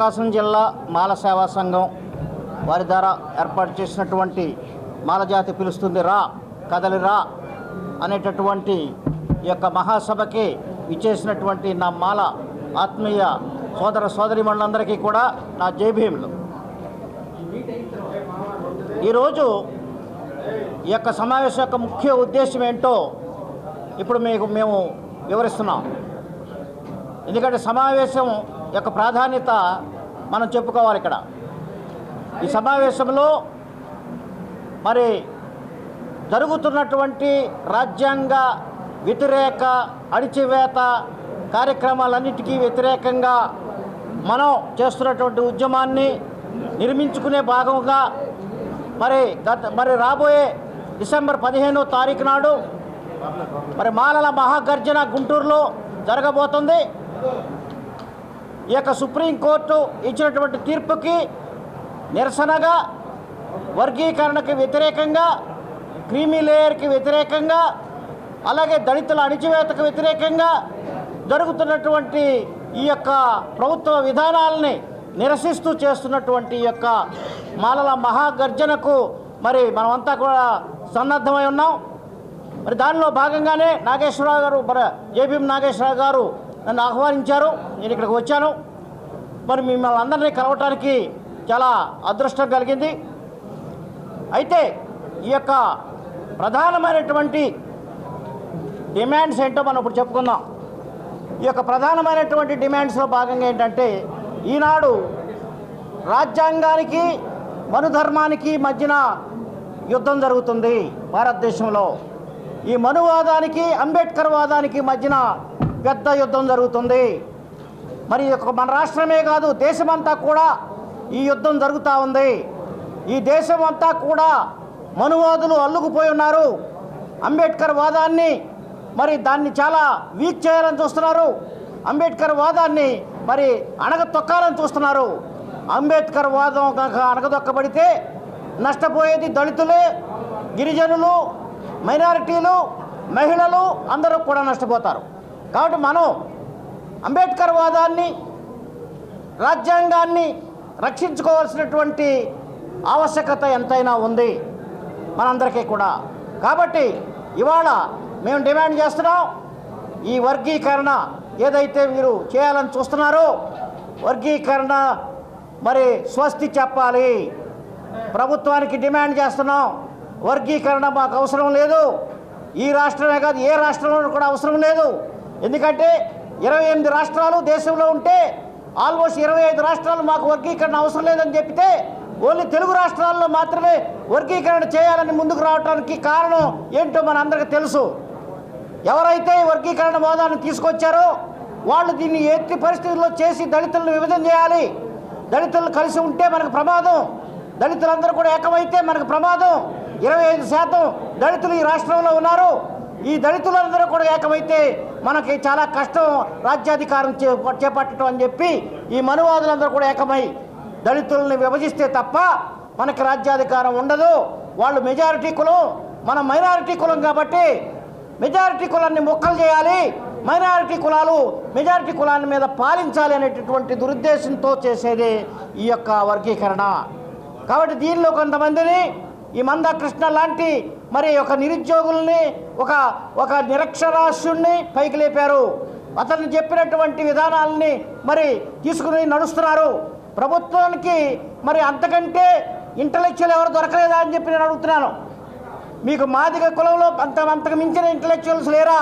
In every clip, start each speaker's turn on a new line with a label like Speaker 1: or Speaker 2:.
Speaker 1: ప్రకాశం జిల్లా మాల సేవా సంఘం వారి ద్వారా ఏర్పాటు చేసినటువంటి మాలజాతి పిలుస్తుంది రా కదలి రా అనేటటువంటి ఈ యొక్క మహాసభకి ఇచ్చేసినటువంటి నా మాల ఆత్మీయ సోదర సోదరిమణులందరికీ కూడా నా జైభీములు ఈరోజు ఈ యొక్క సమావేశం యొక్క ముఖ్య ఉద్దేశం ఏంటో ఇప్పుడు మీకు మేము వివరిస్తున్నాం. ఎందుకంటే సమావేశం యొక్క ప్రాధాన్యత మనం చెప్పుకోవాలి ఇక్కడ. ఈ సమావేశంలో మరి జరుగుతున్నటువంటి రాజ్యాంగ వ్యతిరేక అణిచివేత కార్యక్రమాలన్నిటికీ వ్యతిరేకంగా మనం చేస్తున్నటువంటి ఉద్యమాన్ని నిర్మించుకునే భాగంగా మరి గత మరి రాబోయే డిసెంబర్ పదిహేనో తారీఖు నాడు మరి మాలల మహాగర్జన గుంటూరులో జరగబోతుంది. ఈ యొక్క సుప్రీంకోర్టు ఇచ్చినటువంటి తీర్పుకి నిరసనగా వర్గీకరణకు వ్యతిరేకంగా క్రీమీ లేయర్కి వ్యతిరేకంగా అలాగే దళితుల అణిచివేతకు వ్యతిరేకంగా జరుగుతున్నటువంటి ఈ యొక్క ప్రభుత్వ విధానాలని నిరసిస్తూ చేస్తున్నటువంటి ఈ యొక్క మాలల మహాగర్జనకు మరి మనమంతా కూడా సన్నద్ధమై ఉన్నాం. మరి దానిలో భాగంగానే నాగేశ్వరరావు గారు మరి జేబీఎం నాగేశ్వరరావు గారు నన్ను ఆహ్వానించారు. నేను ఇక్కడికి వచ్చాను. మరి మిమ్మల్ని అందరినీ కలవటానికి చాలా అదృష్టం కలిగింది. అయితే ఈ యొక్క ప్రధానమైనటువంటి డిమాండ్స్ ఏంటో మనం ఇప్పుడు చెప్పుకుందాం. ఈ యొక్క ప్రధానమైనటువంటి డిమాండ్స్లో భాగంగా ఏంటంటే ఈనాడు రాజ్యాంగానికి మనుధర్మానికి మధ్యన యుద్ధం జరుగుతుంది. భారతదేశంలో ఈ మనువాదానికి అంబేద్కర్ వాదానికి మధ్యన పెద్ద యుద్ధం జరుగుతుంది. మరి యొక్క మన రాష్ట్రమే కాదు దేశమంతా కూడా ఈ యుద్ధం జరుగుతూ ఉంది. ఈ దేశం అంతా కూడా మనువాదులు అల్లుకుపోయి ఉన్నారు. అంబేద్కర్ వాదాన్ని మరి దాన్ని చాలా వీక్ చేయాలని చూస్తున్నారు. అంబేద్కర్ వాదాన్ని మరి అణగతొక్కాలని చూస్తున్నారు. అంబేద్కర్ వాదం కనుక అణగదొక్కబడితే నష్టపోయేది దళితులే గిరిజనులు మైనారిటీలు మహిళలు అందరూ కూడా నష్టపోతారు. కాబట్టి మనం అంబేద్కర్ వాదాన్ని రాజ్యాంగాన్ని రక్షించుకోవాల్సినటువంటి ఆవశ్యకత ఎంతైనా ఉంది మనందరికీ కూడా. కాబట్టి ఇవాళ మేము డిమాండ్ చేస్తున్నాం ఈ వర్గీకరణ ఏదైతే మీరు చేయాలని చూస్తున్నారో వర్గీకరణ మరి స్వస్తి చెప్పాలి. ప్రభుత్వానికి డిమాండ్ చేస్తున్నాం వర్గీకరణ మాకు అవసరం లేదు ఈ రాష్ట్రమే కాదు ఏ రాష్ట్రంలో కూడా అవసరం లేదు. ఎందుకంటే ఇరవై ఎనిమిది రాష్ట్రాలు దేశంలో ఉంటే ఆల్మోస్ట్ ఇరవై ఐదు రాష్ట్రాలు మాకు వర్గీకరణ అవసరం లేదని చెప్తే ఓన్లీ తెలుగు రాష్ట్రాల్లో మాత్రమే వర్గీకరణ చేయాలని ముందుకు రావడానికి కారణం ఏంటో మన అందరికీ తెలుసు. ఎవరైతే వర్గీకరణ హోదాను తీసుకొచ్చారో వాళ్ళు దీన్ని ఎత్తి పరిస్థితుల్లో చేసి దళితులను విభజన చేయాలి. దళితులు కలిసి ఉంటే మనకు ప్రమాదం. దళితులందరూ కూడా ఏకమైతే మనకు ప్రమాదం. ఇరవై ఐదు శాతం దళితులు ఈ రాష్ట్రంలో ఉన్నారు. ఈ దళితులందరూ కూడా ఏకమైతే మనకి చాలా కష్టం రాజ్యాధికారం చే చేపట్టడం అని చెప్పి ఈ మనువాదులందరూ కూడా ఏకమై దళితుల్ని విభజిస్తే తప్ప మనకి రాజ్యాధికారం ఉండదు. వాళ్ళు మెజారిటీ కులం మనం మైనారిటీ కులం కాబట్టి మెజారిటీ కులాన్ని మొక్కలు చేయాలి. మైనారిటీ కులాలు మెజారిటీ కులాన్ని మీద పాలించాలి అనేటటువంటి దురుద్దేశంతో చేసేది ఈ యొక్క వర్గీకరణ. కాబట్టి దీనిలో కొంతమందిని ఈ మంద కృష్ణ లాంటి మరి ఒక నిరుద్యోగుల్ని ఒక ఒక నిరక్షరాస్యుణ్ణి పైకి లేపారు. అతను చెప్పినటువంటి విధానాలని మరి తీసుకుని నడుస్తున్నారు. ప్రభుత్వానికి మరి అంతకంటే ఇంటలెక్చువల్ ఎవరు దొరకలేదా అని చెప్పి నేను అడుగుతున్నాను. మీకు మాదిగ కులంలో అంత అంతకు మించిన ఇంటలెక్చువల్స్ లేరా?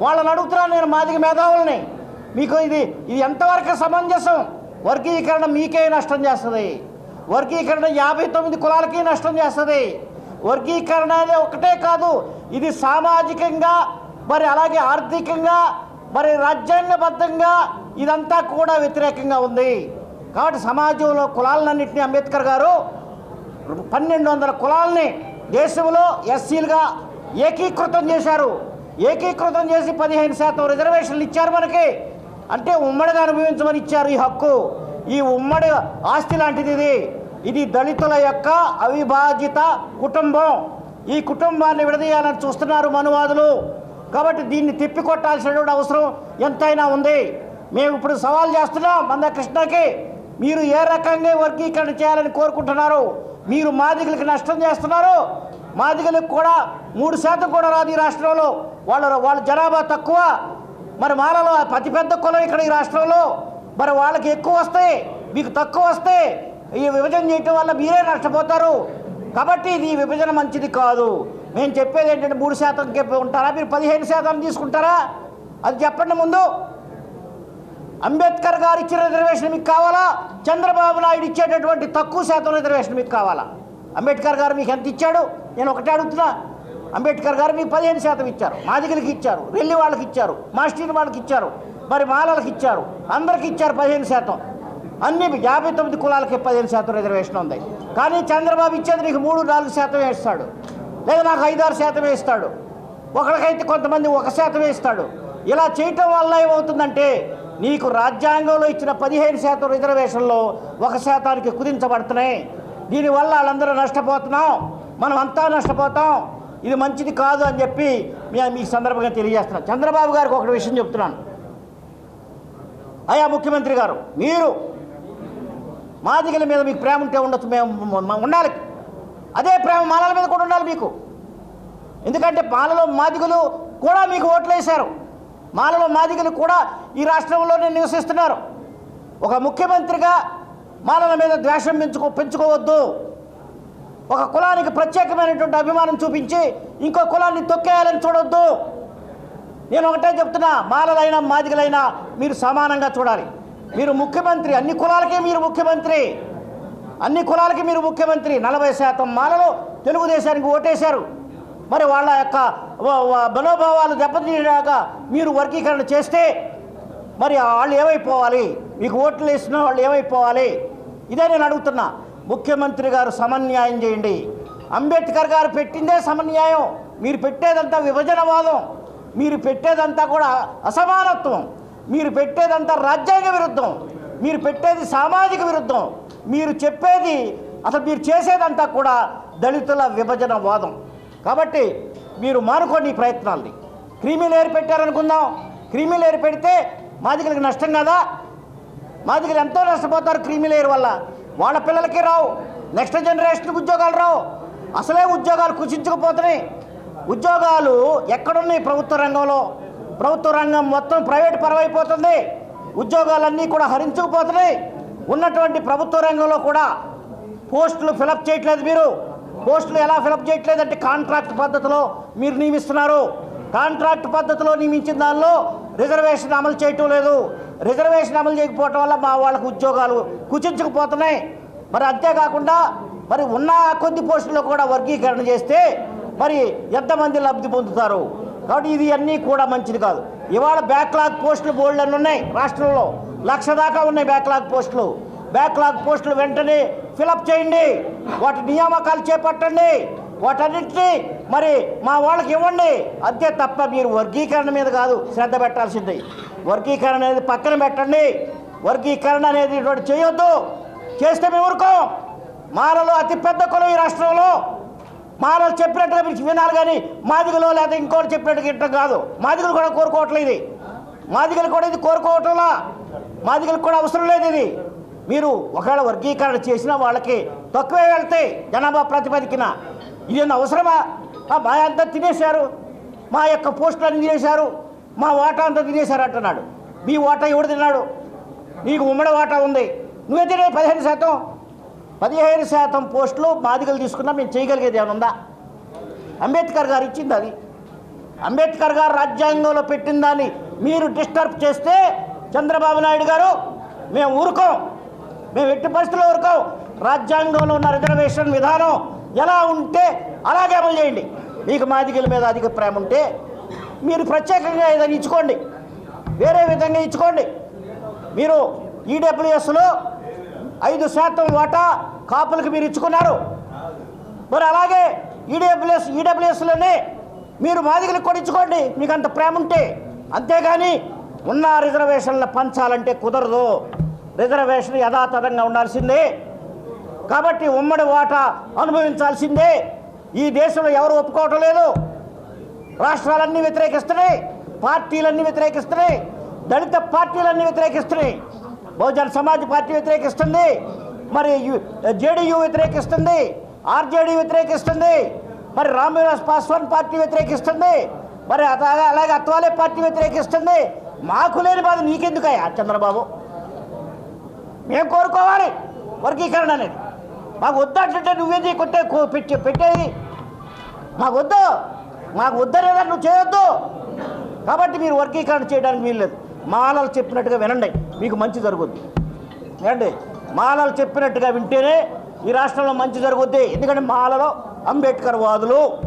Speaker 1: వాళ్ళని అడుగుతున్నాను నేను మాదిగ మేధావుల్ని. మీకు ఇది ఇది ఎంతవరకు సమంజసం? వర్గీకరణ మీకే నష్టం చేస్తుంది. వర్గీకరణ యాభై తొమ్మిది కులాలకి నష్టం చేస్తుంది. వర్గీకరణ అనేది ఒకటే కాదు ఇది సామాజికంగా మరి అలాగే ఆర్థికంగా మరి రాజ్యాంగబద్ధంగా ఇదంతా కూడా వ్యతిరేకంగా ఉంది. కాబట్టి సమాజంలో కులాలన్నింటినీ అంబేద్కర్ గారు పన్నెండు వందల కులాలని దేశంలో ఎస్సీలుగా ఏకీకృతం చేశారు. ఏకీకృతం చేసి పదిహేను శాతం రిజర్వేషన్లు ఇచ్చారు మనకి. అంటే ఉమ్మడిగా అనుభవించమని ఇచ్చారు ఈ హక్కు. ఈ ఉమ్మడి ఆస్తి లాంటిది ఇది. ఇది దళితుల యొక్క అవిభాజిత కుటుంబం. ఈ కుటుంబాన్ని విడదీయాలని చూస్తున్నారు మనువాదులు. కాబట్టి దీన్ని తిప్పికొట్టాల్సినటువంటి అవసరం ఎంతైనా ఉంది. మేము ఇప్పుడు సవాల్ చేస్తున్నాం మంద కృష్ణకి మీరు ఏ రకంగా వర్గీకరణ చేయాలని కోరుకుంటున్నారు? మీరు మాదిగలకు నష్టం చేస్తున్నారు. మాదిగలకు కూడా మూడు శాతం కూడా రాదు ఈ రాష్ట్రంలో. వాళ్ళ వాళ్ళ జనాభా తక్కువ. మరి మాలలో అతిపెద్ద కులం ఇక్కడ ఈ రాష్ట్రంలో. మరి వాళ్ళకి ఎక్కువ వస్తాయి. మీకు తక్కువ వస్తే ఈ విభజన చేయటం వల్ల మీరే నష్టపోతారు. కాబట్టి ఇది విభజన మంచిది కాదు. మేము చెప్పేది ఏంటంటే మూడు శాతం ఉంటారా? మీరు పదిహేను శాతం తీసుకుంటారా? అది చెప్పండి ముందు. అంబేద్కర్ గారు ఇచ్చిన రిజర్వేషన్ మీకు కావాలా? చంద్రబాబు నాయుడు ఇచ్చేటటువంటి తక్కువ శాతం రిజర్వేషన్ మీకు కావాలా? అంబేద్కర్ గారు మీకు ఎంత ఇచ్చాడు? నేను ఒకటే అడుగుతున్నా. అంబేద్కర్ గారు మీకు పదిహేను శాతం ఇచ్చారు. మాదిగలకి ఇచ్చారు. రెల్లి వాళ్ళకి ఇచ్చారు. మాస్టర్ వాళ్ళకి ఇచ్చారు. మరి మాలలకు ఇచ్చారు. అందరికి ఇచ్చారు పదిహేను శాతం. అన్ని యాభై తొమ్మిది కులాలకి పదిహేను శాతం రిజర్వేషన్ ఉంది. కానీ చంద్రబాబు ఇచ్చేది నీకు మూడు నాలుగు శాతం వేస్తాడు. లేదా నాకు ఐదారు శాతం వేస్తాడు. ఒకరికైతే కొంతమంది ఒక శాతం వేస్తాడు. ఇలా చేయటం వల్ల ఏమవుతుందంటే నీకు రాజ్యాంగంలో ఇచ్చిన పదిహేను శాతం రిజర్వేషన్లో ఒక శాతానికి కుదించబడుతున్నాయి. దీనివల్ల వాళ్ళందరూ నష్టపోతున్నాం. మనం అంతా నష్టపోతాం. ఇది మంచిది కాదు అని చెప్పి మీ- మీ సందర్భంగా తెలియజేస్తున్నాను చంద్రబాబు గారికి ఒక విషయం చెప్తున్నాను. అయ్యా ముఖ్యమంత్రి గారు మీరు మాదిగల మీద మీకు ప్రేమ ఉంటే ఉండొచ్చు మేము ఉండాలి. అదే ప్రేమ మాలల మీద కూడా ఉండాలి మీకు. ఎందుకంటే మాలలో మాదిగలు కూడా మీకు ఓట్లు వేశారు. మాలలో మాదిగలు కూడా ఈ రాష్ట్రంలోనే నివసిస్తున్నారు. ఒక ముఖ్యమంత్రిగా మాలల మీద ద్వేషం పెంచుకో పెంచుకోవద్దు. ఒక కులానికి ప్రత్యేకమైనటువంటి అభిమానం చూపించి ఇంకో కులాన్ని తొక్కేయాలని చూడొద్దు. నేను ఒకటే చెప్తున్నా మాలలైనా మాదిగలైనా మీరు సమానంగా చూడాలి. మీరు ముఖ్యమంత్రి అన్ని కులాలకే మీరు ముఖ్యమంత్రి. అన్ని కులాలకి మీరు ముఖ్యమంత్రి. నలభై శాతం మాలలో తెలుగుదేశానికి ఓటేశారు. మరి వాళ్ళ యొక్క మనోభావాలు దెబ్బతీయడాక మీరు వర్గీకరణ చేస్తే మరి వాళ్ళు ఏమైపోవాలి? మీకు ఓట్లు వేసిన వాళ్ళు ఏమైపోవాలి? ఇదే నేను అడుగుతున్నా. ముఖ్యమంత్రి గారు సమన్యాయం చేయండి. అంబేద్కర్ గారు పెట్టిందే సమన్యాయం. మీరు పెట్టేదంతా విభజనవాదం. మీరు పెట్టేదంతా కూడా అసమానత్వం. మీరు పెట్టేదంతా రాజ్యాంగ విరుద్ధం. మీరు పెట్టేది సామాజిక విరుద్ధం. మీరు చెప్పేది అసలు మీరు చేసేదంతా కూడా దళితుల విభజన వాదం కాబట్టి మీరు మానుకోండి ఈ ప్రయత్నాల్ని. క్రీమీ లేరు పెట్టారనుకుందాం. క్రీమీ లేరు పెడితే మాదిగలకు నష్టం కదా? మాదిగలు ఎంతో నష్టపోతారు క్రీమీ వల్ల. వాళ్ళ పిల్లలకి రావు. నెక్స్ట్ జనరేషన్కి ఉద్యోగాలు రావు. అసలే ఉద్యోగాలు కుచించుకుపోతున్నాయి ఉద్యోగాలు ఎక్కడున్నాయి ప్రభుత్వ రంగంలో? ప్రభుత్వ రంగం మొత్తం ప్రైవేట్ పరమైపోతుంది. ఉద్యోగాలన్నీ కూడా హరించుకుపోతున్నాయి. ఉన్నటువంటి ప్రభుత్వ రంగంలో కూడా పోస్టులు ఫిలప్ చేయట్లేదు మీరు. పోస్టులు ఎలా ఫిలప్ చేయట్లేదు అంటే కాంట్రాక్ట్ పద్ధతిలో మీరు నియమిస్తున్నారు. కాంట్రాక్ట్ పద్ధతిలో నియమించిన దానిలో రిజర్వేషన్ అమలు చేయటం లేదు. రిజర్వేషన్ అమలు చేయకపోవటం వల్ల మా వాళ్ళకు ఉద్యోగాలు కుచించుకుపోతున్నాయి. మరి అంతేకాకుండా మరి ఉన్న కొద్ది పోస్టుల్లో కూడా వర్గీకరణ చేస్తే మరి ఎంతమంది లబ్ధి పొందుతారు? కాబట్టి ఇది అన్నీ కూడా మంచిది కాదు. ఇవాళ బ్యాక్లాగ్ పోస్టులు బోల్డ్ అని ఉన్నాయి రాష్ట్రంలో. లక్ష దాకా ఉన్నాయి బ్యాక్లాగ్ పోస్టులు. బ్యాక్లాగ్ పోస్టులు వెంటనే ఫిలప్ చేయండి. వాటి నియామకాలు చేపట్టండి. వాటన్నింటినీ మరి మా వాళ్ళకి ఇవ్వండి. అంతే తప్ప మీరు వర్గీకరణ మీద కాదు శ్రద్ధ పెట్టాల్సింది. వర్గీకరణ అనేది పక్కన పెట్టండి. వర్గీకరణ అనేది ఇటువంటి చేయొద్దు. చేస్తే మేము ఊరుకోం. మాలలో అతిపెద్ద కులం ఈ రాష్ట్రంలో. మాలలు చెప్పినట్టుగా మీరు వినాలి కానీ మాదిగలో లేదా ఇంకోటి చెప్పినట్టుగా ఇట్టం కాదు. మాదిగలు కూడా కోరుకోవట్లేదు ఇది. మాదిగలు కూడా ఇది కోరుకోవటంలా. మాదిగలకు కూడా అవసరం లేదు ఇది. మీరు ఒకవేళ వర్గీకరణ చేసినా వాళ్ళకి తక్కువే వెళ్తాయి జనాభా ప్రాతిపదికన. ఇదేం అవసరమా? మా అంతా తినేశారు. మా యొక్క పోస్టులన్నీ తినేశారు. మా వాటా అంతా తినేశారు అంటున్నాడు. మీ వాటా ఎవడు తిన్నాడు? నీకు ఉమ్మడి వాటా ఉంది. నువ్వే తినే పదిహేను శాతం. పదిహేను శాతం పోస్టులు మాదిగలు తీసుకున్నా మేము చేయగలిగేది ఏమైనా ఉందా? అంబేద్కర్ గారు ఇచ్చింది అది. అంబేద్కర్ గారు రాజ్యాంగంలో పెట్టిన దాన్ని మీరు డిస్టర్బ్ చేస్తే చంద్రబాబు నాయుడు గారు మేము ఊరుకోం. మేము ఎట్టి పరిస్థితుల్లో ఊరుకోం. రాజ్యాంగంలో ఉన్న రిజర్వేషన్ విధానం ఎలా ఉంటే అలాగే అమలు చేయండి. మీకు మాదిగల మీద అధిక ప్రేమ ఉంటే మీరు ప్రత్యేకంగా ఏదైనా ఇచ్చుకోండి. వేరే విధంగా ఇచ్చుకోండి. మీరు ఈడబ్ల్యూఎస్లో ఐదు శాతం వాటా కాపులకు మీరు ఇచ్చుకున్నారు. మరి అలాగే ఈడబ్ల్యూఎస్ ఈడబ్ల్యూఎస్లోనే మీరు మాదిగలకు కూడా ఇచ్చుకోండి. మీకు అంత ప్రేమ ఉంటే. అంతేగాని ఉన్న రిజర్వేషన్లు పంచాలంటే కుదరదు. రిజర్వేషన్ యథాతథంగా ఉండాల్సిందే. కాబట్టి ఉమ్మడి వాటా అనుభవించాల్సిందే. ఈ దేశంలో ఎవరు ఒప్పుకోవటం లేదు. రాష్ట్రాలన్నీ వ్యతిరేకిస్తున్నాయి. పార్టీలన్నీ వ్యతిరేకిస్తున్నాయి. దళిత పార్టీలన్నీ వ్యతిరేకిస్తున్నాయి. బహుజన సమాజ్ పార్టీ వ్యతిరేకిస్తుంది. మరి జేడీయూ వ్యతిరేకిస్తుంది. ఆర్జేడీ వ్యతిరేకిస్తుంది. మరి రామ్విలాస్ పాస్వాన్ పార్టీ వ్యతిరేకిస్తుంది. మరి అట్లాగే అలాగే అత్వాలే పార్టీ వ్యతిరేకిస్తుంది. మాకు లేని బాధ నీకెందుకయ్యా చంద్రబాబు? మేము కోరుకోవాలి వర్గీకరణ అనేది. మాకు వద్దంటే నువ్వేది కొట్టే కో- పెట్టేది? మాకు వద్దు. మాకు వద్దనేదా నువ్వు చేయొద్దు. కాబట్టి మీరు వర్గీకరణ చేయడానికి వీల్లేదు. మాలలు చెప్పినట్టుగా వినండి మీకు మంచి జరుగుద్ది. ఏమండి మాలలు చెప్పినట్టుగా వింటేనే ఈ రాష్ట్రంలో మంచి జరుగుద్ది. ఎందుకంటే మాలలో అంబేద్కర్ వాదులు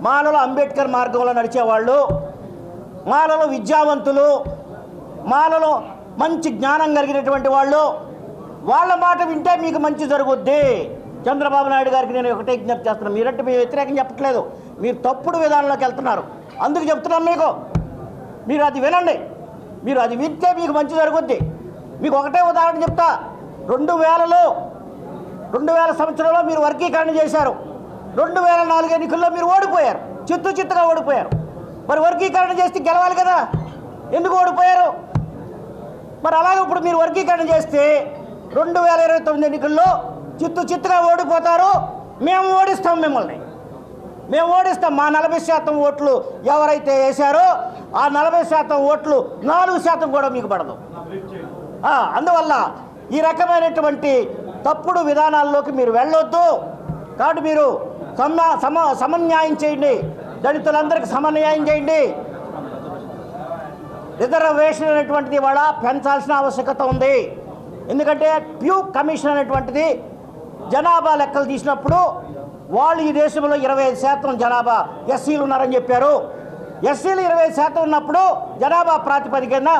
Speaker 1: మాలలో అంబేద్కర్ మార్గంలో నడిచేవాళ్ళు మాలలో విద్యావంతులు మాలలో మంచి జ్ఞానం కలిగినటువంటి వాళ్ళు. వాళ్ళ మాట వింటే మీకు మంచి జరుగుద్ది. చంద్రబాబు నాయుడు గారికి నేను ఒకటే విజ్ఞప్తి చేస్తున్నాను. మీరంటే మేము వ్యతిరేకం చెప్పట్లేదు. మీరు తప్పుడు విధానంలోకి వెళ్తున్నారు. అందుకు చెప్తున్నాం మీకు. మీరు అది వినండి. మీరు అది వింటే మీకు మంచి జరుగుద్ది. మీకు ఒకటే ఉదాహరణ చెప్తా. రెండు వేలలో రెండు వేల సంవత్సరంలో మీరు వర్గీకరణ చేశారు. రెండు వేల నాలుగు ఎన్నికల్లో మీరు ఓడిపోయారు. చిత్తు చిత్తుగా ఓడిపోయారు. మరి వర్గీకరణ చేస్తే గెలవాలి కదా? ఎందుకు ఓడిపోయారు? మరి అలాగే ఇప్పుడు మీరు వర్గీకరణ చేస్తే రెండు వేల ఇరవై తొమ్మిది ఎన్నికల్లో చిత్తు చిత్తుగా ఓడిపోతారు. మేము ఓడిస్తాం మిమ్మల్ని. మేము ఓడిస్తాం. మా నలభై శాతం ఓట్లు ఎవరైతే వేశారో ఆ నలభై శాతం ఓట్లు నాలుగు శాతం కూడా మీకు పడదు. అందువల్ల ఈ రకమైనటువంటి తప్పుడు విధానాల్లోకి మీరు వెళ్ళొద్దు. కాబట్టి మీరు సమ సమ సమన్యాయం చేయండి. దళితులందరికీ సమన్యాయం చేయండి. రిజర్వేషన్ అనేటువంటిది ఇవాళ పెంచాల్సిన ఆవశ్యకత ఉంది. ఎందుకంటే ప్యూ కమిషన్ అనేటువంటిది జనాభా లెక్కలు తీసినప్పుడు వాళ్ళు ఈ దేశంలో ఇరవై ఐదు శాతం జనాభా ఎస్సీలు ఉన్నారని చెప్పారు. ఎస్సీలు ఇరవై శాతం ఉన్నప్పుడు జనాభా ప్రాతిపదికన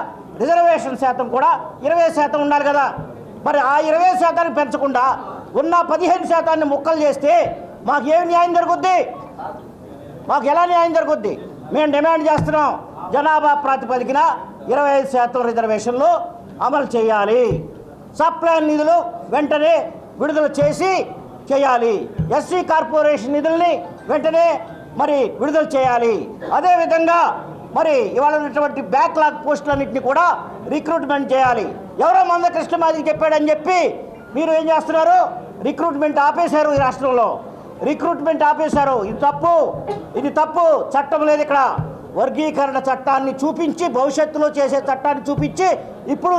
Speaker 1: రిజర్వేషన్ శాతం కూడా ఇరవై శాతం ఉండాలి కదా. మరి ఆ ఇరవై శాతాన్ని పెంచకుండా ఉన్న పదిహేను శాతాన్ని ముక్కలు చేస్తే మాకు ఏమి న్యాయం జరుగుద్ది? మాకు ఎలా న్యాయం జరుగుద్ది? మేము డిమాండ్ చేస్తున్నాం జనాభా ప్రాతిపదికన ఇరవై ఐదు శాతం రిజర్వేషన్లు అమలు చేయాలి. సప్లైన్ నిధులు వెంటనే విడుదల చేసి చేయాలి. ఎస్సీ కార్పొరేషన్ నిధుల్ని వెంటనే మరి విడుదల చేయాలి. అదేవిధంగా మరి ఇవాళ ఉన్నటువంటి బ్యాక్లాగ్ పోస్టులన్నింటినీ కూడా రిక్రూట్మెంట్ చేయాలి. ఎవరో మంద కృష్ణమాదికి చెప్పాడని చెప్పి మీరు ఏం చేస్తున్నారు? రిక్రూట్మెంట్ ఆపేశారు ఈ రాష్ట్రంలో. రిక్రూట్మెంట్ ఆపేశారు. ఇది తప్పు. ఇది తప్పు. చట్టం లేదు ఇక్కడ. వర్గీకరణ చట్టాన్ని చూపించి భవిష్యత్తులో చేసే చట్టాన్ని చూపించి ఇప్పుడు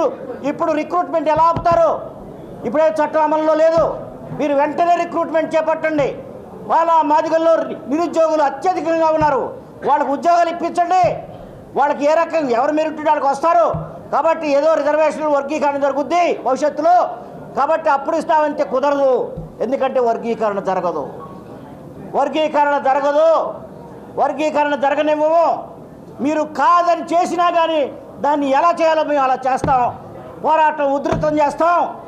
Speaker 1: ఇప్పుడు రిక్రూట్మెంట్ ఎలా ఆపుతారు? ఇప్పుడే చట్టం అమల్లో లేదు. మీరు వెంటనే రిక్రూట్మెంట్ చేపట్టండి. వాళ్ళ మాదిగల్లో నిరుద్యోగులు అత్యధికంగా ఉన్నారు. వాళ్ళకు ఉద్యోగాలు ఇప్పించండి. వాళ్ళకి ఏ రకంగా ఎవరు మీరు వాళ్ళకి వస్తారు. కాబట్టి ఏదో రిజర్వేషన్ వర్గీకరణ జరుగుద్ది భవిష్యత్తులో. కాబట్టి అప్పుడు ఇస్తామంటే కుదరదు. ఎందుకంటే వర్గీకరణ జరగదు. వర్గీకరణ జరగదు. వర్గీకరణ జరగనివ్వము. మీరు కాదని చేసినా కానీ దాన్ని ఎలా చేయాలో మేము అలా చేస్తాం. పోరాటం ఉధృతం చేస్తాం.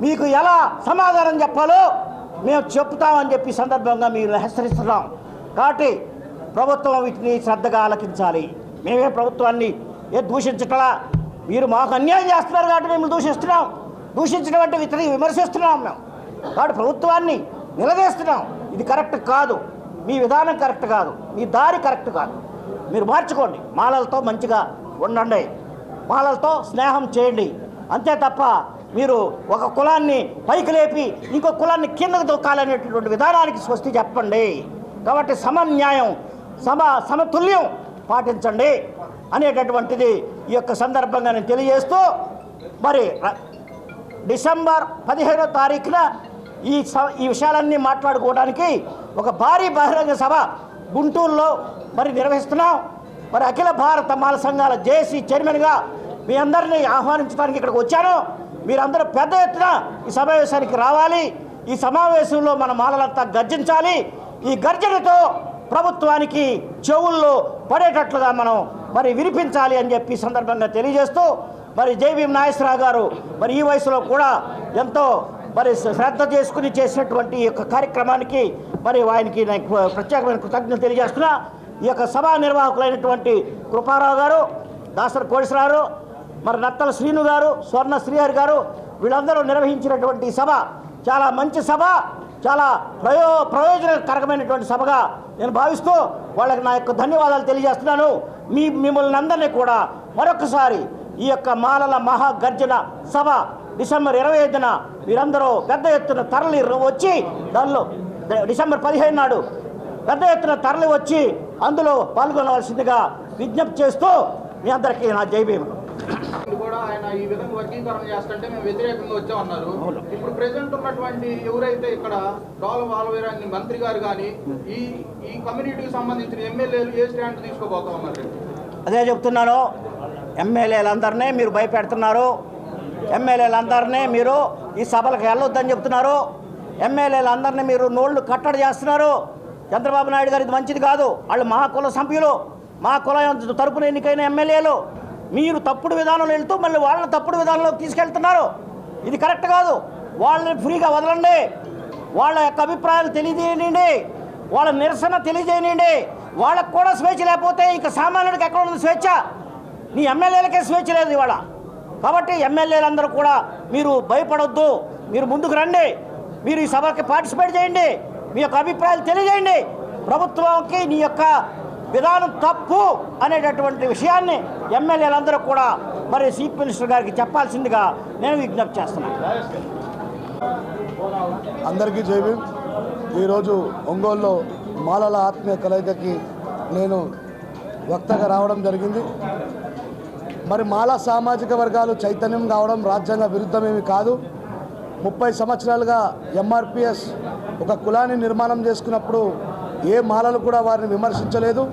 Speaker 1: మీకు ఎలా సమాధానం చెప్పాలో మేము చెప్తామని చెప్పి సందర్భంగా మీరు హెచ్చరిస్తున్నాం. కాబట్టి ప్రభుత్వం వీటిని శ్రద్ధగా ఆలకించాలి. మేమే ప్రభుత్వాన్ని ఏ దూషించటలా? మీరు మాకు అన్యాయం చేస్తున్నారు కాబట్టి మేము దూషిస్తున్నాం. దూషించడం అంటే ఇతని విమర్శిస్తున్నాం మేము. కాబట్టి ప్రభుత్వాన్ని నిలదీస్తున్నాం. ఇది కరెక్ట్ కాదు. మీ విధానం కరెక్ట్ కాదు. మీ దారి కరెక్ట్ కాదు. మీరు మార్చుకోండి. మాలలతో మంచిగా ఉండండి. మాలలతో స్నేహం చేయండి. అంతే తప్ప మీరు ఒక కులాన్ని పైకి లేపి ఇంకో కులాన్ని కిందకు దొక్కాలనేటటువంటి విధానానికి స్వస్తి చెప్పండి. కాబట్టి సమన్యాయం సమ సమతుల్యం పాటించండి అనేటటువంటిది ఈ యొక్క సందర్భంగా నేను తెలియజేస్తూ మరి డిసెంబర్ పదిహేనో తారీఖున ఈ ఈ విషయాలన్నీ మాట్లాడుకోవడానికి ఒక భారీ బహిరంగ సభ గుంటూరులో మరి నిర్వహిస్తున్నాం. మరి అఖిల భారత మాల సంఘాల జేసీ చైర్మన్గా మీ అందరినీ ఆహ్వానించడానికి ఇక్కడికి వచ్చాను. మీరందరూ పెద్ద ఎత్తున ఈ సమావేశానికి రావాలి. ఈ సమావేశంలో మన మాలలంతా గర్జించాలి. ఈ గర్జనతో ప్రభుత్వానికి చెవుల్లో పడేటట్లుగా మనం మరి వినిపించాలి అని చెప్పి సందర్భంగా తెలియజేస్తూ మరి జైభీం నాగేశ్వరరావు గారు మరి ఈ వయసులో కూడా ఎంతో మరి శ్రద్ధ చేసుకుని చేసినటువంటి ఈ యొక్క కార్యక్రమానికి మరి ఆయనకి నాకు ప్రత్యేకమైన కృతజ్ఞత తెలియజేస్తున్నా. ఈ యొక్క సభా నిర్వాహకులైనటువంటి కృపారావు గారు దాసరి కోడిశ్వరావు మరి నత్తల శ్రీను గారు స్వర్ణ శ్రీహరి గారు వీళ్ళందరూ నిర్వహించినటువంటి సభ చాలా మంచి సభ చాలా ప్రయో ప్రయోజనకరమైనటువంటి సభగా నేను భావిస్తూ వాళ్ళకి నా యొక్క ధన్యవాదాలు తెలియజేస్తున్నాను. మీ మిమ్మల్ని అందరినీ కూడా మరొకసారి ఈ యొక్క మాలల మహాగర్జన సభ డిసెంబర్ ఇరవై ఐదున మీరందరూ పెద్ద ఎత్తున తరలి వచ్చి దానిలో డిసెంబర్ పదిహేను నాడు పెద్ద ఎత్తున తరలి వచ్చి అందులో పాల్గొనవలసిందిగా విజ్ఞప్తి చేస్తూ మీ అందరికీ నా జై భీములు.
Speaker 2: కూడా ఆయన ఈ విధంగా వర్గీకరణ చేస్తుంటే మేము వ్యతిరేకంగా వచ్చామన్నారు. ఇప్పుడు ప్రెసెంట్ ఉన్నటువంటి ఎవరైతే ఇక్కడ డోల వాలవీర మంత్రి గారు కానీ ఈ ఈ కమ్యూనిటీకి సంబంధించిన ఎమ్మెల్యేలు ఏ స్టాండ్ తీసుకోబోతా ఉన్నారు
Speaker 1: అదే చెప్తున్నాను. ఎమ్మెల్యేలందరినీ మీరు భయపెడుతున్నారు. ఎమ్మెల్యేలందరినీ మీరు ఈ సభలకు వెళ్ళొద్దని చెప్తున్నారు. ఎమ్మెల్యేలందరినీ మీరు నోళ్ళు కట్టడి చేస్తున్నారు. చంద్రబాబు నాయుడు గారు ఇది మంచిది కాదు. వాళ్ళు మా కుల సభ్యులు. మా కులం తరపున ఎన్నికైన ఎమ్మెల్యేలు. మీరు తప్పుడు విధానంలో వెళ్తూ మళ్ళీ వాళ్ళని తప్పుడు విధానంలో తీసుకెళ్తున్నారు. ఇది కరెక్ట్ కాదు. వాళ్ళని ఫ్రీగా వదలండి. వాళ్ళ యొక్క అభిప్రాయాలు తెలియజేయండి. వాళ్ళ నిరసన తెలియజేయండి. వాళ్ళకు కూడా స్వేచ్ఛ లేకపోతే ఇక సామాన్యుడికి ఎక్కడ ఉంది స్వేచ్ఛ? నీ ఎమ్మెల్యేలకే స్వేచ్ఛ లేదు ఇవాళ. కాబట్టి ఎమ్మెల్యేలందరూ కూడా మీరు భయపడొద్దు. మీరు ముందుకు రండి. మీరు ఈ సభకి పార్టిసిపేట్ చేయండి. మీ యొక్క అభిప్రాయాలు తెలియజేయండి. ప్రభుత్వంకి నీ యొక్క విధానం తప్పు అనేటటువంటి విషయాన్ని ఎమ్మెల్యేలందరూ కూడా మరి చీఫ్ మినిస్టర్ గారికి చెప్పాల్సిందిగా నేను విజ్ఞప్తి చేస్తున్నాను.
Speaker 3: అందరికీ జై భీమ్. ఈరోజు ఒంగోలులో మాలల ఆత్మీయ కలయికకి నేను వక్తగా రావడం జరిగింది. మరి మాల సామాజిక వర్గాలు చైతన్యం కావడం రాజ్యాంగ విరుద్ధమేమి కాదు. ముప్పై సంవత్సరాలుగా ఎంఆర్పిఎస్ ఒక కులాన్ని నిర్మాణం చేసుకున్నప్పుడు ఏ మాలలు కూడా వారిని విమర్శించలేదు.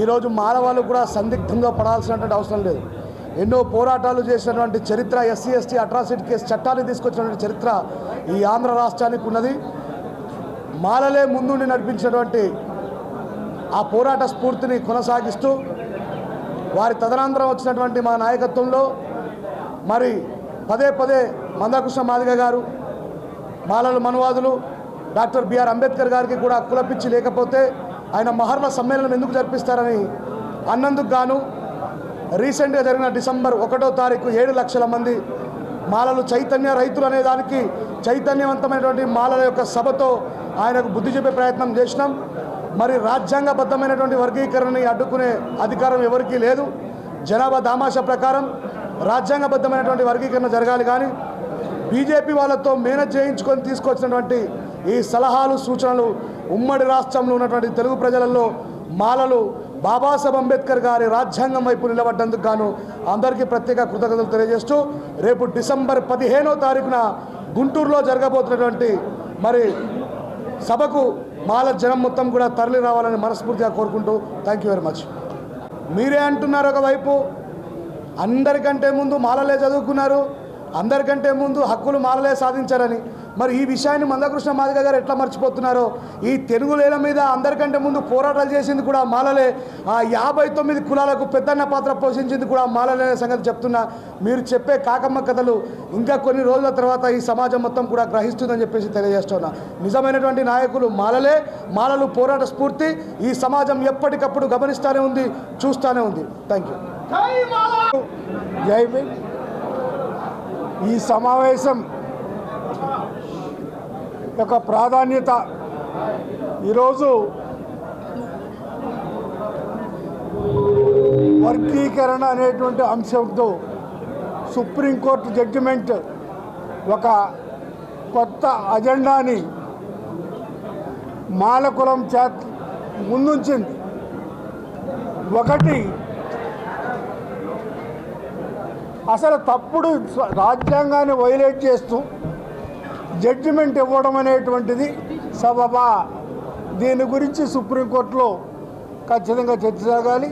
Speaker 3: ఈరోజు మాల వాళ్ళు కూడా సందిగ్ధంగా పడాల్సినటువంటి అవసరం లేదు. ఎన్నో పోరాటాలు చేసినటువంటి చరిత్ర ఎస్సీ ఎస్టీ అట్రాసిటీ కేసు చట్టాన్ని తీసుకొచ్చినటువంటి చరిత్ర ఈ ఆంధ్ర రాష్ట్రానికి ఉన్నది. మాలలే ముందుండి నడిపించినటువంటి ఆ పోరాట స్ఫూర్తిని కొనసాగిస్తూ వారి తదనంతరం వచ్చినటువంటి మా నాయకత్వంలో మరి పదే పదే మందకృష్ణ మాదిగ గారు మాలలు మనువాదులు డాక్టర్ బిఆర్ అంబేద్కర్ గారికి కూడా కులపిచ్చి లేకపోతే ఆయన మహర్ల సమ్మేళనం ఎందుకు జరిపిస్తారని అన్నందుకు గాను రీసెంట్గా జరిగిన డిసెంబర్ ఒకటో తారీఖు ఏడు లక్షల మంది మాలలు చైతన్య రైతులు అనే దానికి చైతన్యవంతమైనటువంటి మాలల యొక్క సభతో ఆయనకు బుద్ధి చెప్పే ప్రయత్నం చేసినాం. మరి రాజ్యాంగబద్ధమైనటువంటి వర్గీకరణని అడ్డుకునే అధికారం ఎవరికీ లేదు. జనాభా దామాష ప్రకారం రాజ్యాంగబద్ధమైనటువంటి వర్గీకరణ జరగాలి కానీ బీజేపీ వాళ్ళతో మేనేజ్ చేయించుకొని తీసుకొచ్చినటువంటి ఈ సలహాలు సూచనలు ఉమ్మడి రాష్ట్రంలో ఉన్నటువంటి తెలుగు ప్రజలలో మాలలు బాబాసాహెబ్ అంబేద్కర్ గారి రాజ్యాంగం వైపు నిలబడ్డందుకు గాను అందరికీ ప్రత్యేక కృతజ్ఞతలు తెలియజేస్తూ రేపు డిసెంబర్ పదిహేనో తారీఖున గుంటూరులో జరగబోతున్నటువంటి మరి సభకు మాల జనం మొత్తం కూడా తరలి రావాలని మనస్ఫూర్తిగా కోరుకుంటూ థ్యాంక్ యూ వెరీ మచ్ మీరే అంటున్నారు ఒకవైపు అందరికంటే ముందు మాలలే చదువుకున్నారు అందరికంటే ముందు హక్కులు మాలలే సాధించారని మరి ఈ విషయాన్ని మందకృష్ణ మాదిగ గారు ఎట్లా మర్చిపోతున్నారో? ఈ తెలుగు నేల మీద అందరికంటే ముందు పోరాటాలు చేసింది కూడా మాలలే. ఆ యాభై తొమ్మిది కులాలకు పెద్దన్న పాత్ర పోషించింది కూడా మాలలే అనే సంగతి చెప్తున్నా. మీరు చెప్పే కాకమ్మ కథలు ఇంకా కొన్ని రోజుల తర్వాత ఈ సమాజం మొత్తం కూడా గ్రహిస్తుందని చెప్పేసి తెలియజేస్తున్నా. నిజమైనటువంటి నాయకులు మాలలే. మాలలు పోరాట స్ఫూర్తి. ఈ సమాజం ఎప్పటికప్పుడు గమనిస్తూనే ఉంది చూస్తూనే ఉంది. థ్యాంక్ యూ
Speaker 4: జై ఈ సమావేశం యొక్క ప్రాధాన్యత ఈరోజు వర్గీకరణ అనేటువంటి అంశంతో సుప్రీంకోర్టు జడ్జిమెంట్ ఒక కొత్త అజెండాని మాలకులం చే ముందుంచింది. ఒకటి అసలు తప్పుడు రాజ్యాంగాన్ని వైలేట్ చేస్తూ జడ్జిమెంట్ ఇవ్వడం అనేటువంటిది సబబా. దీని గురించి సుప్రీంకోర్టులో ఖచ్చితంగా చర్చ జరగాలి.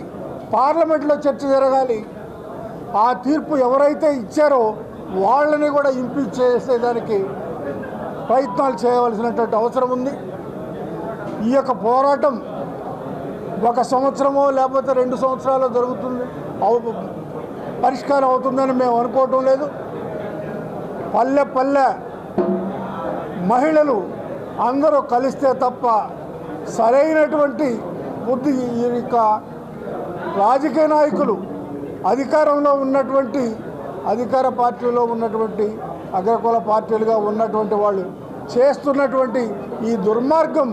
Speaker 4: పార్లమెంట్లో చర్చ జరగాలి. ఆ తీర్పు ఎవరైతే ఇచ్చారో వాళ్ళని కూడా ఇంపీచ్ చేసేదానికి ప్రయత్నాలు చేయవలసినటువంటి అవసరం ఉంది. ఈ యొక్క పోరాటం ఒక సంవత్సరమో లేకపోతే రెండు సంవత్సరాలు జరుగుతుంది. అవు పరిష్కారం అవుతుందని మేము అనుకోవటం లేదు. పల్లె పల్లె మహిళలు అందరూ కలిస్తే తప్ప సరైనటువంటి బుద్ధి ఈ యొక్క రాజకీయ నాయకులు అధికారంలో ఉన్నటువంటి అధికార పార్టీలో ఉన్నటువంటి అగ్రకుల పార్టీలుగా ఉన్నటువంటి వాళ్ళు చేస్తున్నటువంటి ఈ దుర్మార్గం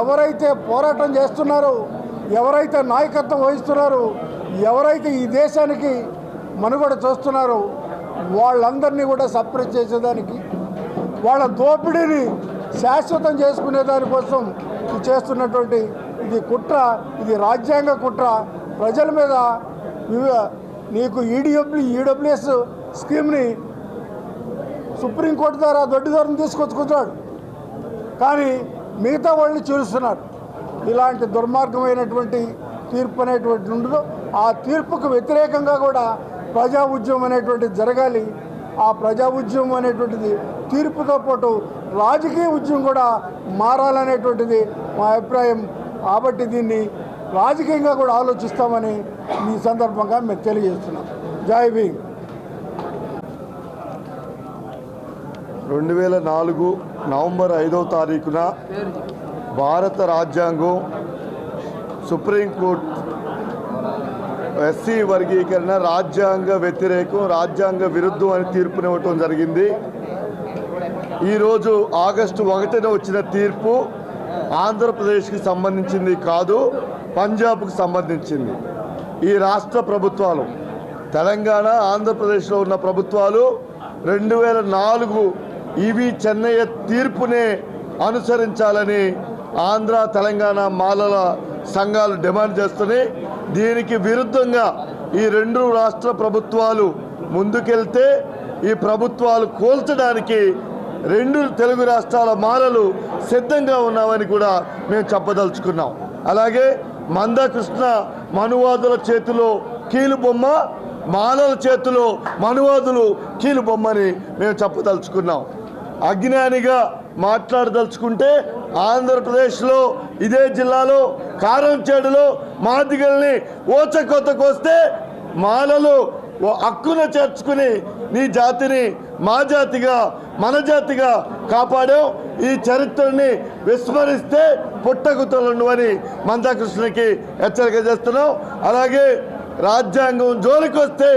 Speaker 4: ఎవరైతే పోరాటం చేస్తున్నారో ఎవరైతే నాయకత్వం వహిస్తున్నారో ఎవరైతే ఈ దేశానికి మనుగడ చూస్తున్నారో వాళ్ళందరినీ కూడా సప్రెస్ చేసేదానికి వాళ్ళ దోపిడీని శాశ్వతం చేసుకునే దానికోసం చేస్తున్నటువంటి ఇది కుట్ర ఇది రాజ్యాంగ కుట్ర. ప్రజల మీద నీకు E ఈడబ్ల్యూ ఈడబ్ల్యూఎస్ స్కీమ్ని సుప్రీంకోర్టు ద్వారా దొడ్డి దూరం తీసుకొచ్చుకుంటాడు కానీ మిగతా వాళ్ళని చూస్తున్నారు ఇలాంటి దుర్మార్గమైనటువంటి తీర్పు అనేటువంటి ఉండదు. ఆ తీర్పుకు వ్యతిరేకంగా కూడా ప్రజా ఉద్యమం అనేటువంటిది జరగాలి. ఆ ప్రజా ఉద్యమం అనేటువంటిది తీర్పుతో పాటు రాజకీయ ఉద్యమం కూడా మారాలనేటువంటిది మా అభిప్రాయం. కాబట్టి దీన్ని రాజకీయంగా కూడా ఆలోచిస్తామని ఈ సందర్భంగా మేము తెలియజేస్తున్నాం. జై భీమ్.
Speaker 5: రెండు వేల నాలుగు నవంబర్ ఐదవ తారీఖున భారత రాజ్యాంగం సుప్రీంకోర్టు ఎస్సీ వర్గీకరణ రాజ్యాంగ వ్యతిరేకం రాజ్యాంగ విరుద్ధం అని తీర్పునివ్వటం జరిగింది. ఈరోజు ఆగస్టు ఒకటిన వచ్చిన తీర్పు ఆంధ్రప్రదేశ్కి సంబంధించింది కాదు పంజాబ్కు సంబంధించింది. ఈ రాష్ట్ర ప్రభుత్వాలు తెలంగాణ ఆంధ్రప్రదేశ్లో ఉన్న ప్రభుత్వాలు రెండు వేల నాలుగు ఇవి చెన్నయ్య తీర్పునే అనుసరించాలని ఆంధ్ర తెలంగాణ మాలల సంఘాలు డిమాండ్ చేస్తున్నాయి. దీనికి విరుద్ధంగా ఈ రెండు రాష్ట్ర ప్రభుత్వాలు ముందుకెళ్తే ఈ ప్రభుత్వాలు కోల్చడానికి రెండు తెలుగు రాష్ట్రాల మాలలు సిద్ధంగా ఉన్నామని కూడా మేము చెప్పదలుచుకున్నాం. అలాగే మందకృష్ణ మనువాదుల చేతిలో కీలుబొమ్మ మాలల చేతిలో మనువాదులు కీలుబొమ్మని మేము చెప్పదలుచుకున్నాం. అజ్ఞానిగా మాట్లాడదలుచుకుంటే ఆంధ్రప్రదేశ్లో ఇదే జిల్లాలో కారంచేడులో మాదిగల్ని ఓచకొత్తకొస్తే మాలలు ఓ హక్కున చేర్చుకుని నీ జాతిని మా జాతిగా మన జాతిగా కాపాడాం ఈ చరిత్రని విస్మరిస్తే పుట్టగుతలు అని మందాకృష్ణకి హెచ్చరిక చేస్తున్నాం అలాగే రాజ్యాంగం జోలికి వస్తే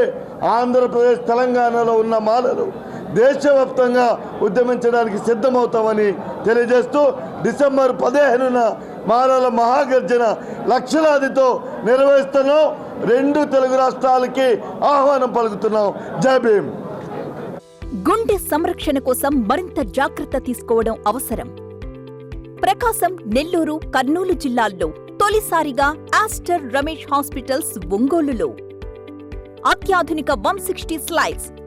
Speaker 5: ఆంధ్రప్రదేశ్ తెలంగాణలో ఉన్న మాలలు దేశవ్యాప్తంగా ఉద్యమించడానికి సిద్ధమవుతామని తెలియజేస్తూ డిసెంబర్ పదిహేనున మారాల మహాగర్జన లక్షలాదితో నిర్వహిస్తున్నాం. రెండు తెలుగు రాష్ట్రాలకి ఆహ్వానం పలుకుతున్నాం. జై భీమ్.
Speaker 6: గుండె సంరక్షణ కోసం మరింత జాగ్రత్త తీసుకోవడం అవసరం. ప్రకాశం నెల్లూరు కర్నూలు జిల్లాల్లో తొలిసారిగా ఆస్టర్ రమేష్ హాస్పిటల్స్ ఒంగోలులో. అత్యాధునిక one sixty slides